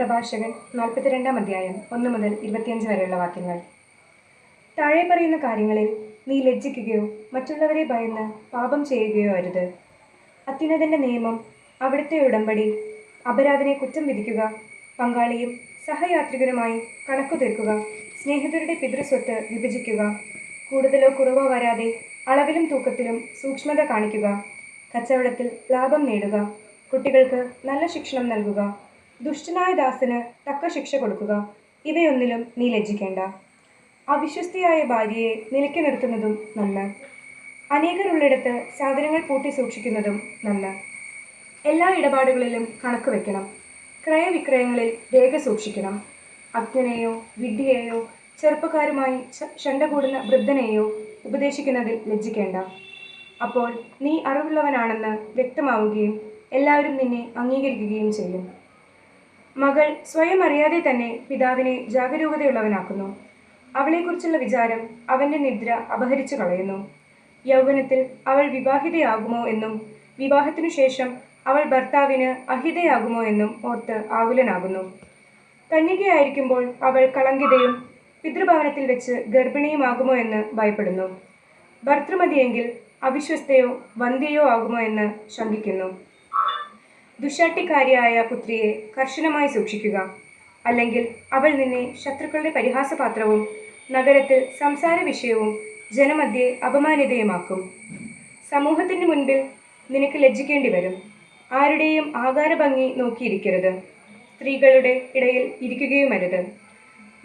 പ്രഭാഷകൻ നാൽപ്പത്തിരണ്ടാം അധ്യായം ഒന്ന് മുതൽ ഇരുപത്തിയഞ്ച് വരെയുള്ള വാക്യങ്ങൾ. താഴെ പറയുന്ന കാര്യങ്ങളിൽ നീ ലജ്ജിക്കുകയോ മറ്റുള്ളവരെ ഭയന്ന് പാപം ചെയ്യുകയോ അരുത്. അത്യുന്നതന്റെ നിയമം അവിടുത്തെ ഉടമ്പടി അപരാധനെ കുറ്റം വിധിക്കുക പങ്കാളിയും സഹയാത്രികരുമായി കണക്കു തീർക്കുക സ്നേഹിതരുടെ പിതൃസ്വത്ത് വിഭജിക്കുക കൂടുതലോ കുറവോ വരാതെ അളവിലും തൂക്കത്തിലും സൂക്ഷ്മത കാണിക്കുക കച്ചവടത്തിൽ ലാഭം നേടുക കുട്ടികൾക്ക് നല്ല ശിക്ഷണം നൽകുക ദുഷ്ടനായ ദാസന് തക്ക ശിക്ഷ കൊടുക്കുക. ഇവയൊന്നിലും നീ ലജ്ജിക്കേണ്ട. അവിശ്വസ്തിയായ ഭാര്യയെ നിലയ്ക്ക് നിർത്തുന്നതും നന്ന് അനേകരുള്ളിടത്ത് സാധനങ്ങൾ പൂട്ടി സൂക്ഷിക്കുന്നതും നന്ന് എല്ലാ ഇടപാടുകളിലും കണക്ക് വയ്ക്കണം ക്രയവിക്രയങ്ങളിൽ രേഖ സൂക്ഷിക്കണം. അജ്ഞനെയോ വിഡ്ഢിയെയോ ചെറുപ്പക്കാരുമായി ഷണ്ട കൂടുന്ന വൃദ്ധനെയോ ഉപദേശിക്കുന്നതിൽ ലജ്ജിക്കേണ്ട. അപ്പോൾ നീ അറിവുള്ളവനാണെന്ന് വ്യക്തമാവുകയും എല്ലാവരും നിന്നെ അംഗീകരിക്കുകയും ചെയ്യും. മകൾ സ്വയം അറിയാതെ തന്നെ പിതാവിനെ ജാഗരൂകതയുള്ളവനാക്കുന്നു. അവളെക്കുറിച്ചുള്ള വിചാരം അവന്റെ നിദ്ര അപഹരിച്ചു കളയുന്നു. യൗവനത്തിൽ അവൾ വിവാഹിതയാകുമോ എന്നും വിവാഹത്തിനു ശേഷം അവൾ ഭർത്താവിന് അഹിതയാകുമോ എന്നും ഓർത്ത് ആകുലനാകുന്നു. കന്യകയായിരിക്കുമ്പോൾ അവൾ കളങ്കിതയും പിതൃഭവനത്തിൽ വെച്ച് ഗർഭിണിയുമാകുമോ എന്ന് ഭയപ്പെടുന്നു. ഭർത്തൃമതിയെങ്കിൽ അവിശ്വസ്തയോ വന്ധ്യയോ ആകുമോ എന്ന് ശങ്കിക്കുന്നു. ദുശാട്ടിക്കാരിയായ പുത്രിയെ കർശനമായി സൂക്ഷിക്കുക. അല്ലെങ്കിൽ അവൾ നിന്നെ ശത്രുക്കളുടെ പരിഹാസപാത്രവും നഗരത്തിൽ സംസാര വിഷയവും ജനമധ്യെ അപമാനിതയുമാക്കും. സമൂഹത്തിന് മുൻപിൽ നിനക്ക് ലജ്ജിക്കേണ്ടി വരും. ആരുടെയും ആകാരഭംഗി നോക്കിയിരിക്കരുത്. സ്ത്രീകളുടെ ഇടയിൽ ഇരിക്കുകയുമരുത്.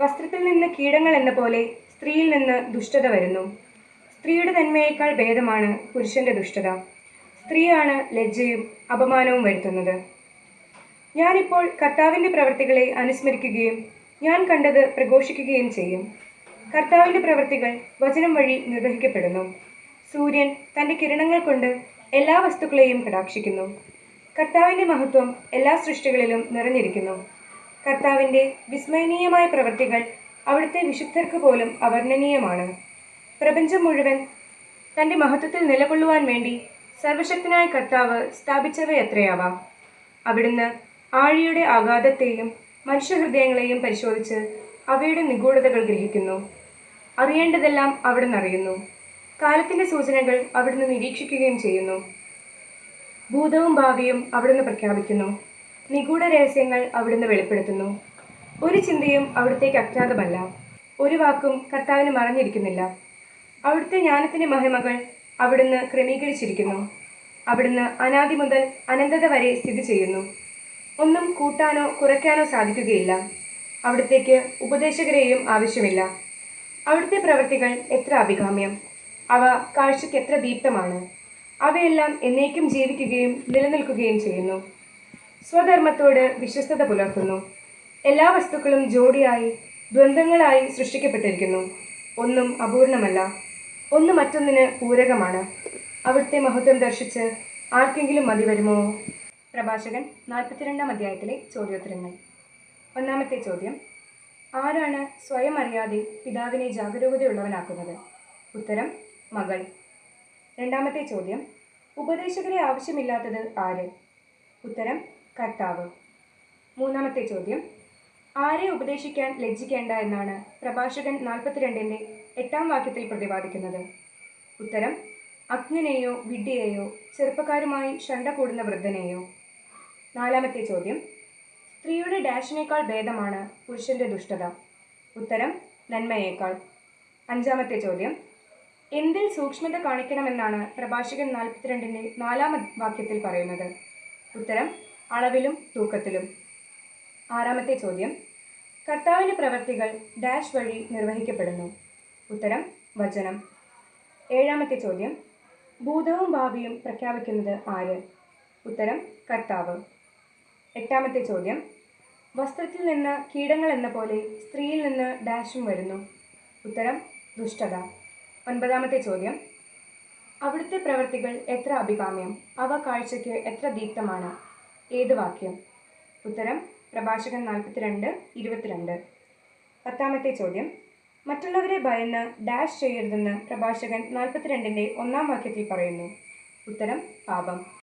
വസ്ത്രത്തിൽ നിന്ന് കീടങ്ങൾ എന്ന പോലെ സ്ത്രീയിൽ നിന്ന് ദുഷ്ടത വരുന്നു. സ്ത്രീയുടെ നന്മയേക്കാൾ ഭേദമാണ് പുരുഷന്റെ ദുഷ്ടത. സ്ത്രീയാണ് ലജ്ജയും അപമാനവും വരുത്തുന്നത്. ഞാനിപ്പോൾ കർത്താവിന്റെ പ്രവൃത്തികളെ അനുസ്മരിക്കുകയും ഞാൻ കണ്ടത് പ്രഘോഷിക്കുകയും ചെയ്യും. കർത്താവിന്റെ പ്രവൃത്തികൾ വചനം വഴി നിർവഹിക്കപ്പെടുന്നു. സൂര്യൻ തന്റെ കിരണങ്ങൾ കൊണ്ട് എല്ലാ വസ്തുക്കളെയും കടാക്ഷിക്കുന്നു. കർത്താവിന്റെ മഹത്വം എല്ലാ സൃഷ്ടികളിലും നിറഞ്ഞിരിക്കുന്നു. കർത്താവിന്റെ വിസ്മയനീയമായ പ്രവൃത്തികൾ അവിടുത്തെ വിശുദ്ധർക്ക് പോലും അവർണനീയമാണ്. പ്രപഞ്ചം മുഴുവൻ തന്റെ മഹത്വത്തിൽ നിലകൊള്ളുവാൻ വേണ്ടി സർവശക്തനായ കർത്താവ് സ്ഥാപിച്ചവ എത്രയാവാം? അവിടുന്ന് ആഴിയുടെ ആഘാതത്തെയും മനുഷ്യഹൃദയങ്ങളെയും പരിശോധിച്ച് അവയുടെ നിഗൂഢതകൾ ഗ്രഹിക്കുന്നു. അറിയേണ്ടതെല്ലാം അവിടുന്ന് അറിയുന്നു. കാലത്തിന്റെ സൂചനകൾ അവിടുന്ന് നിരീക്ഷിക്കുകയും ചെയ്യുന്നു. ഭൂതവും ഭാവിയും അവിടുന്ന് പ്രഖ്യാപിക്കുന്നു. നിഗൂഢ രഹസ്യങ്ങൾ അവിടുന്ന് വെളിപ്പെടുത്തുന്നു. ഒരു ചിന്തയും അവിടത്തേക്ക് അജ്ഞാതമല്ല. ഒരു വാക്കും കർത്താവിന് മറഞ്ഞിരിക്കുന്നില്ല. അവിടുത്തെ ജ്ഞാനത്തിന്റെ മഹിമകൾ അവിടുന്ന് ക്രമീകരിച്ചിരിക്കുന്നു. അവിടുന്ന് അനാദി മുതൽ അനന്തത വരെ സ്ഥിതി ചെയ്യുന്നു. ഒന്നും കൂട്ടാനോ കുറയ്ക്കാനോ സാധിക്കുകയില്ല. അവിടത്തേക്ക് ഉപദേശകരെയും ആവശ്യമില്ല. അവിടുത്തെ പ്രവൃത്തികൾ എത്ര അഭികാമ്യം. അവ കാഴ്ചയ്ക്ക് എത്ര ദീപ്തമാണ്. അവയെല്ലാം എന്നേക്കും ജീവിക്കുകയും നിലനിൽക്കുകയും ചെയ്യുന്നു. സ്വധർമ്മത്തോട് വിശ്വസ്തത പുലർത്തുന്നു. എല്ലാ വസ്തുക്കളും ജോഡിയായി ദ്വന്ദ്ങ്ങളായി സൃഷ്ടിക്കപ്പെട്ടിരിക്കുന്നു. ഒന്നും അപൂർണമല്ല. ഒന്ന് മറ്റൊന്നിന് പൂരകമാണ്. അവിടുത്തെ മഹത്വം ദർശിച്ച് ആർക്കെങ്കിലും മതി വരുമോ? പ്രഭാഷകൻ നാൽപ്പത്തിരണ്ടാം അധ്യായത്തിലെ ചോദ്യോത്തരങ്ങൾ. ഒന്നാമത്തെ ചോദ്യം ആരാണ് സ്വയം അറിയാതെ പിതാവിനെ ജാഗരൂകതയുള്ളവനാക്കുന്നത്? ഉത്തരം മകൾ. രണ്ടാമത്തെ ചോദ്യം ഉപദേശകരെ ആവശ്യമില്ലാത്തത് ആര്? ഉത്തരം കർത്താവ്. മൂന്നാമത്തെ ചോദ്യം ആരെ ഉപദേശിക്കാൻ ലജ്ജിക്കേണ്ട എന്നാണ് പ്രഭാഷകൻ നാൽപ്പത്തിരണ്ടിന്റെ എട്ടാം വാക്യത്തിൽ പ്രതിപാദിക്കുന്നത്. ഉത്തരം അജ്ഞനെയോ വിഡ്ഢിയെയോ ചെറുപ്പക്കാരുമായി ശണ്ട കൂടുന്ന വൃദ്ധനെയോ. നാലാമത്തെ ചോദ്യം സ്ത്രീയുടെ ഡാഷിനേക്കാൾ ഭേദമാണ് പുരുഷന്റെ ദുഷ്ടത. ഉത്തരം നന്മയേക്കാൾ. അഞ്ചാമത്തെ ചോദ്യം എന്തിൽ സൂക്ഷ്മത കാണിക്കണമെന്നാണ് പ്രഭാഷകൻ നാൽപ്പത്തിരണ്ടിന്റെ നാലാം വാക്യത്തിൽ പറയുന്നത്. ഉത്തരം അളവിലും തൂക്കത്തിലും. ആറാമത്തെ ചോദ്യം. കർത്താവിന്റെ പ്രവൃത്തികൾ ഡാഷ് വഴി നിർവഹിക്കപ്പെടുന്നു. ഉത്തരം വചനം. ഏഴാമത്തെ ചോദ്യം. ഭൂതവും ഭാവിയും പ്രഖ്യാപിക്കുന്നത് ആര്? ഉത്തരം കർത്താവ്. എട്ടാമത്തെ ചോദ്യം. വസ്ത്രത്തിൽ നിന്ന് കീടങ്ങൾ എന്ന പോലെ സ്ത്രീയിൽ നിന്ന് ഡാഷും വരുന്നു. ഉത്തരം ദുഷ്ടത. ഒൻപതാമത്തെ ചോദ്യം. അവിടുത്തെ പ്രവൃത്തികൾ എത്ര അഭികാമ്യം? അവ കാഴ്ചയ്ക്ക് എത്ര ദീപ്തമാണ്? ഏത് വാക്യം? ഉത്തരം പ്രഭാഷകൻ നാൽപ്പത്തിരണ്ട് ഇരുപത്തിരണ്ട്. പത്താമത്തെ ചോദ്യം. മറ്റുള്ളവരെ ഭയന്ന് ഡാഷ് ചെയ്യരുതെന്ന് പ്രഭാഷകൻ നാൽപ്പത്തിരണ്ടിന്റെ ഒന്നാം വാക്യത്തിൽ പറയുന്നു. ഉത്തരം പാപം.